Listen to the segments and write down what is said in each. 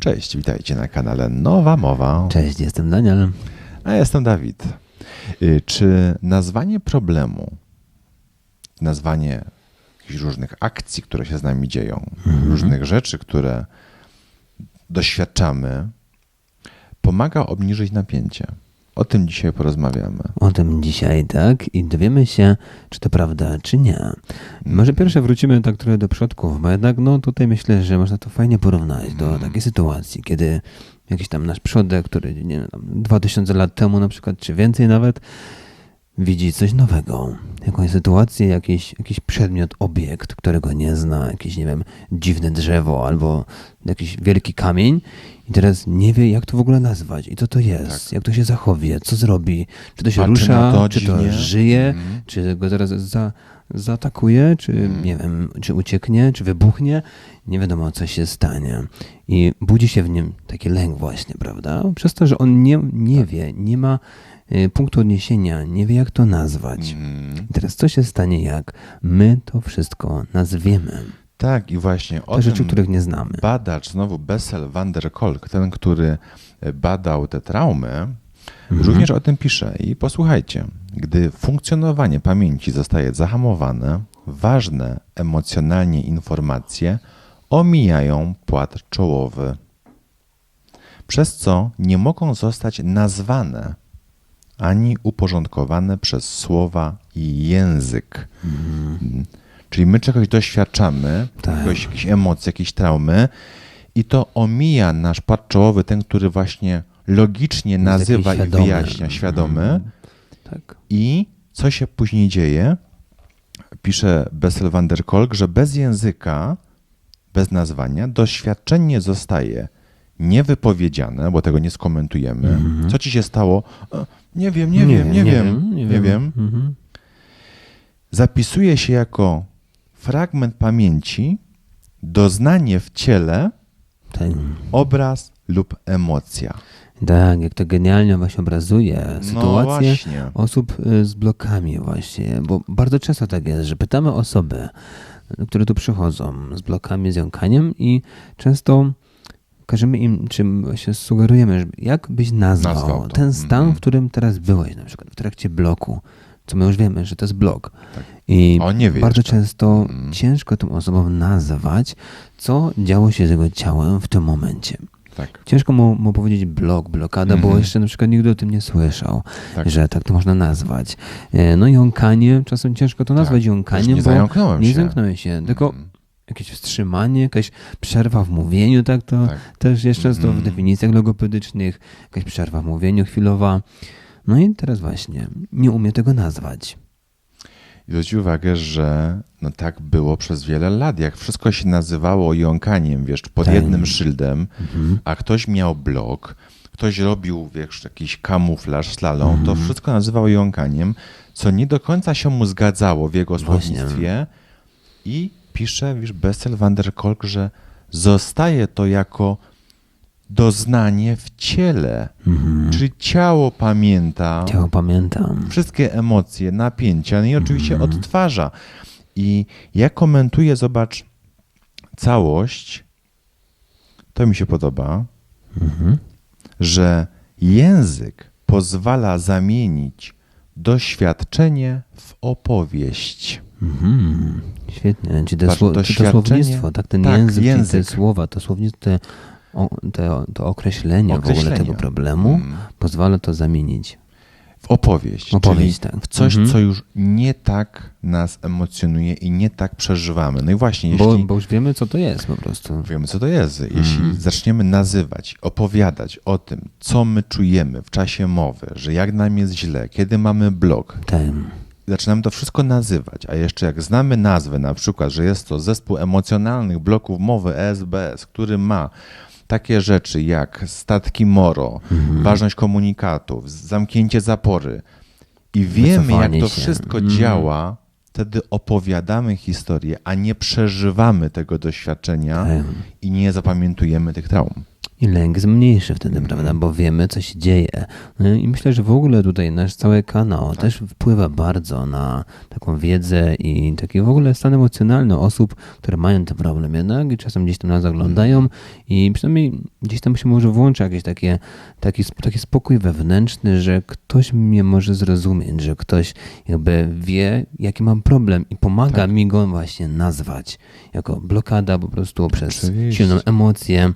Cześć, witajcie na kanale Nowa Mowa. Cześć, jestem Daniel. A jestem Dawid. Y, Czy nazwanie problemu, nazwanie jakichś różnych akcji, które się z nami dzieją, różnych rzeczy, które doświadczamy, pomaga obniżyć napięcie? O tym dzisiaj porozmawiamy. O tym dzisiaj, tak? I dowiemy się, czy to prawda, czy nie. Może pierwsze wrócimy tak trochę do przodków, bo jednak no tutaj myślę, że można to fajnie porównać do takiej sytuacji, kiedy jakiś tam nasz przodek, który nie wiem, tam 2000 lat temu na przykład, czy więcej nawet, widzi coś nowego, jakąś sytuację, jakiś, jakiś przedmiot, obiekt, którego nie zna, jakieś, nie wiem, dziwne drzewo albo jakiś wielki kamień i teraz nie wie, jak to w ogóle nazwać. I co to jest, jak to się zachowie, co zrobi, czy to się Patrzy rusza, to czy to żyje, Mhm. czy go zaraz za, zaatakuje, czy nie wiem, czy ucieknie, czy wybuchnie, nie wiadomo, co się stanie. I budzi się w nim taki lęk właśnie, prawda? Przez to, że on nie, nie wie, nie ma y, punktu odniesienia, nie wie, jak to nazwać. Mm, I teraz co się stanie, jak my to wszystko nazwiemy? Tak, i właśnie o Te rzeczy, których nie znamy. badacz, znowu Bessel van der Kolk, ten, który e, badał te traumy, Mhm. również o tym pisze. I posłuchajcie, gdy funkcjonowanie pamięci zostaje zahamowane, ważne emocjonalnie informacje omijają płat czołowy, przez co nie mogą zostać nazwane ani uporządkowane przez słowa i język. Mm. Czyli my czegoś doświadczamy, Tak. jakiegoś, jakiejś emocji, jakiejś traumy i to omija nasz płat czołowy, ten, który właśnie logicznie Jest nazywa i świadomy. wyjaśnia, świadomy. Tak. I co się później dzieje? Pisze Bessel van der Kolk, że bez języka, bez nazwania, doświadczenie zostaje niewypowiedziane, bo tego nie skomentujemy. Co ci się stało? E, Nie wiem, nie, wiem, nie, wiem, nie wiem. Mhm. Zapisuje się jako fragment pamięci, doznanie w ciele, Tak. obraz lub emocja. Tak, jak to genialnie właśnie obrazuje No sytuację właśnie. osób y, z blokami właśnie, bo bardzo często tak jest, że pytamy osoby, które tu przychodzą z blokami, z jąkaniem i często każemy im, czym właśnie sugerujemy, jak byś nazwał, Nazwał ten stan, Mhm. w którym teraz byłeś, na przykład w trakcie bloku, co my już wiemy, że to jest blok. Tak. I A on nie wie bardzo jeszcze. często Mhm. ciężko tym osobom nazwać, co działo się z jego ciałem w tym momencie. Tak. Ciężko mu, mu powiedzieć blok, blokada, bo Mhm. jeszcze na przykład nigdy o tym nie słyszał, Tak. że tak to można nazwać. E, No jąkanie, czasem ciężko to nazwać Tak. jąkaniem, nie bo nie się. zamknąłem się, tylko Mhm. Jakieś wstrzymanie, jakaś przerwa w mówieniu, tak to Tak. też jest często w Mhm. definicjach logopedycznych, jakaś przerwa w mówieniu chwilowa. No i teraz właśnie, nie umie tego nazwać. I zwróć uwagę, że no tak było przez wiele lat. Jak wszystko się nazywało jąkaniem, wiesz, pod Tak. jednym szyldem, Mhm. a ktoś miał blok, ktoś robił, wiesz, jakiś kamuflaż, slalom, Mhm. to wszystko nazywał jąkaniem, co nie do końca się mu zgadzało w jego słownictwie. I pisze, wiesz, Bessel van der Kolk, że zostaje to jako doznanie w ciele. Czyli ciało pamięta Mhm. Ciało pamiętam. wszystkie emocje, napięcia, no i oczywiście Mhm. odtwarza. I ja komentuję, zobacz, całość, to mi się podoba, Mhm. że język pozwala zamienić doświadczenie w opowieść. Mhm. Świetnie. Czy to, sło, czy to słownictwo, tak? Ten tak, język, język. Te słowa, to słownictwo, te, te, to określenie, w ogóle tego problemu Mm. pozwala to zamienić. W opowieść, Opowieść, tak. w coś, Mhm. co już nie tak nas emocjonuje i nie tak przeżywamy. No i właśnie, Bo, jeśli bo już wiemy, co to jest po prostu. Wiemy, co to jest. Jeśli Mhm. zaczniemy nazywać, opowiadać o tym, co my czujemy w czasie mowy, że jak nam jest źle, kiedy mamy blok, Ten. Zaczynamy to wszystko nazywać, a jeszcze jak znamy nazwę, na przykład, że jest to zespół emocjonalnych bloków mowy ESBS, który ma takie rzeczy jak statki moro, Mhm. ważność komunikatów, zamknięcie zapory i wiemy, jak to się. wszystko Mhm. działa, wtedy opowiadamy historię, a nie przeżywamy tego doświadczenia Tak. i nie zapamiętujemy tych traum. I lęk jest mniejszy wtedy, prawda? Bo wiemy, co się dzieje. No I myślę, że w ogóle tutaj nasz cały kanał Tak. też wpływa bardzo na taką wiedzę i taki w ogóle stan emocjonalny osób, które mają ten problem jednak i czasem gdzieś tam nas oglądają Mhm. i przynajmniej gdzieś tam się może włączy jakiś takie, taki, taki spokój wewnętrzny, że ktoś mnie może zrozumieć, że ktoś jakby wie, jaki mam problem i pomaga Tak. mi go właśnie nazwać jako blokada po prostu przez Oczywiście. silną emocję.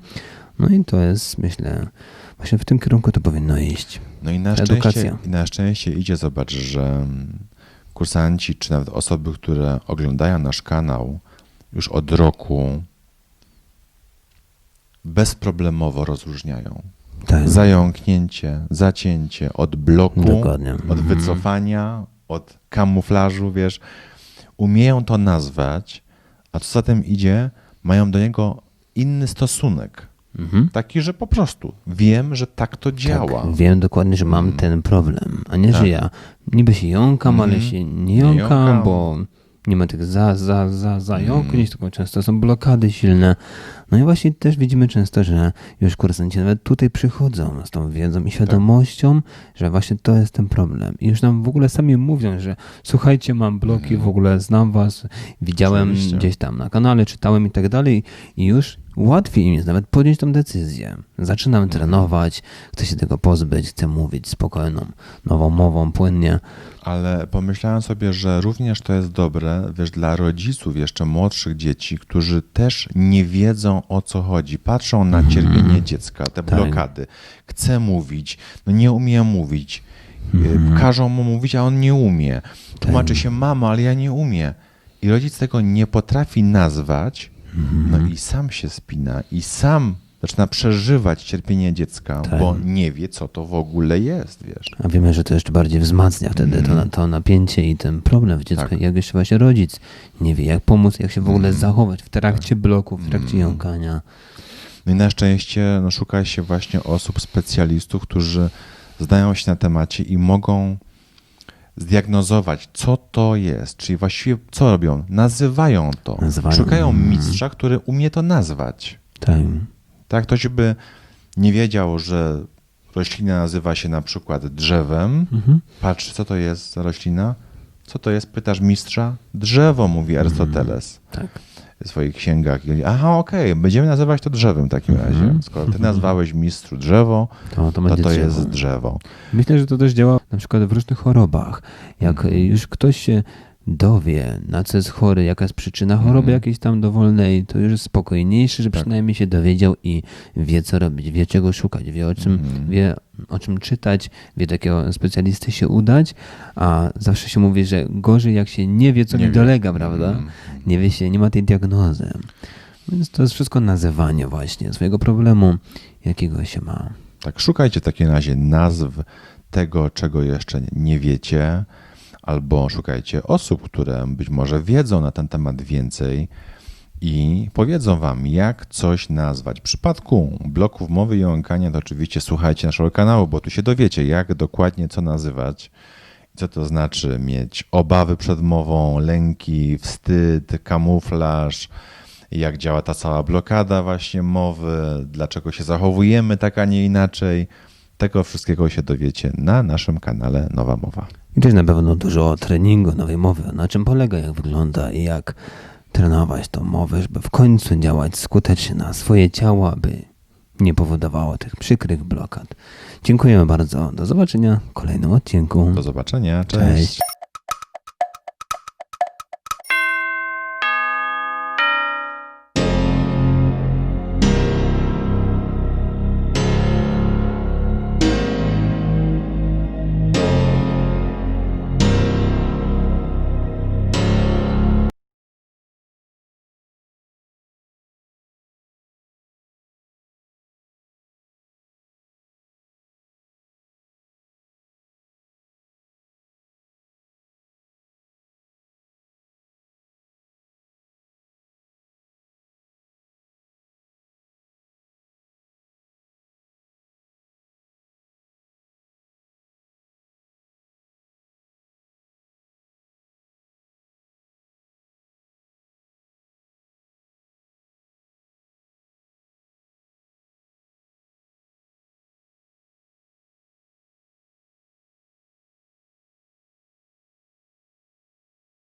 No i to jest, myślę, właśnie w tym kierunku to powinno iść. No i na, Edukacja. szczęście, i na szczęście idzie, zobacz, że mm, kursanci, czy nawet osoby, które oglądają nasz kanał już od roku bezproblemowo rozróżniają. Tak. Zająknięcie, zacięcie od bloku, Dokładnie. od Mhm. wycofania, od kamuflażu, wiesz. Umieją to nazwać, a co za tym idzie, mają do niego inny stosunek. Mhm. Taki, że po prostu wiem, że tak to działa. Tak, wiem dokładnie, że mam Mm. ten problem, a nie, że Tak. ja niby się jąkam, ale Mhm. się nie Nie jąkam, jąkam. bo nie ma tych za, za, za, zająknięć, Mm. tylko często są blokady silne. No i właśnie też widzimy często, że już kursanci nawet tutaj przychodzą z tą wiedzą i świadomością, że właśnie to jest ten problem. I już nam w ogóle sami mówią, że słuchajcie, mam bloki, w ogóle znam was, widziałem Oczywiście. gdzieś tam na kanale, czytałem i tak dalej i już łatwiej im jest nawet podjąć tą decyzję. Zaczynam trenować, chcę się tego pozbyć, chcę mówić spokojną, nową mową, płynnie. Ale pomyślałem sobie, że również to jest dobre, wiesz, dla rodziców jeszcze młodszych dzieci, którzy też nie wiedzą o co chodzi. Patrzą na cierpienie dziecka, te Mhm. Tak. blokady. Chce mówić, no nie umie mówić. Mhm. Y, Każą mu mówić, a on nie umie. Tłumaczy się, mama, ale ja nie umiem. I rodzic tego nie potrafi nazwać, no Mhm. i sam się spina i sam zaczyna przeżywać cierpienie dziecka, Tak. bo nie wie, co to w ogóle jest, wiesz. A wiemy, że to jeszcze bardziej wzmacnia wtedy to, na- to napięcie i ten problem w dziecku. Mhm. Tak. Jak jeszcze właśnie rodzic nie wie, jak pomóc, jak się w ogóle Mm. zachować w trakcie Tak. bloku, w trakcie Mm. jąkania. No i na szczęście no, szuka się właśnie osób, specjalistów, którzy znają się na temacie i mogą zdiagnozować, co to jest. Czyli właściwie co robią? Nazywają to. Nazywają. Szukają Mm. mistrza, który umie to nazwać. Tak. Tak, ktoś by nie wiedział, że roślina nazywa się na przykład drzewem. Mhm. Patrz, co to jest za roślina? Co to jest? Pytasz mistrza? Drzewo, mówi Arystoteles Tak. Swoich księgach. I Aha, okej, będziemy nazywać to drzewem w takim razie. Mhm. Skoro ty nazwałeś mistrzu drzewo, To, to, to to jest drzewo. Myślę, że to też działa na przykład w różnych chorobach. Jak Mhm. już ktoś się dowie, na co jest chory, jaka jest przyczyna choroby Mhm. jakiejś tam dowolnej, to już jest spokojniejszy, że Tak. przynajmniej się dowiedział i wie, co robić, wie, czego szukać, wie, o czym, Mhm. wie, o czym czytać, wie, do jakiego specjalisty się udać, a zawsze się mówi, że gorzej, jak się nie wie, co Nie mi wie. dolega, prawda? Mhm. Nie wie się, nie ma tej diagnozy. Więc to jest wszystko nazywanie właśnie swojego problemu, jakiego się ma. Tak, szukajcie w takim razie nazw tego, czego jeszcze nie wiecie, albo szukajcie osób, które być może wiedzą na ten temat więcej i powiedzą wam, jak coś nazwać. W przypadku bloków mowy i jąkania, to oczywiście słuchajcie naszego kanału, bo tu się dowiecie, jak dokładnie co nazywać. Co to znaczy mieć obawy przed mową, lęki, wstyd, kamuflaż, jak działa ta cała blokada właśnie mowy, dlaczego się zachowujemy tak, a nie inaczej. Tego wszystkiego się dowiecie na naszym kanale Nowa Mowa. I też na pewno dużo o treningu nowej mowy, na czym polega, jak wygląda i jak trenować tą mowę, żeby w końcu działać skutecznie na swoje ciało, aby nie powodowało tych przykrych blokad. Dziękujemy bardzo. Do zobaczenia w kolejnym odcinku. Do zobaczenia. Cześć. Cześć.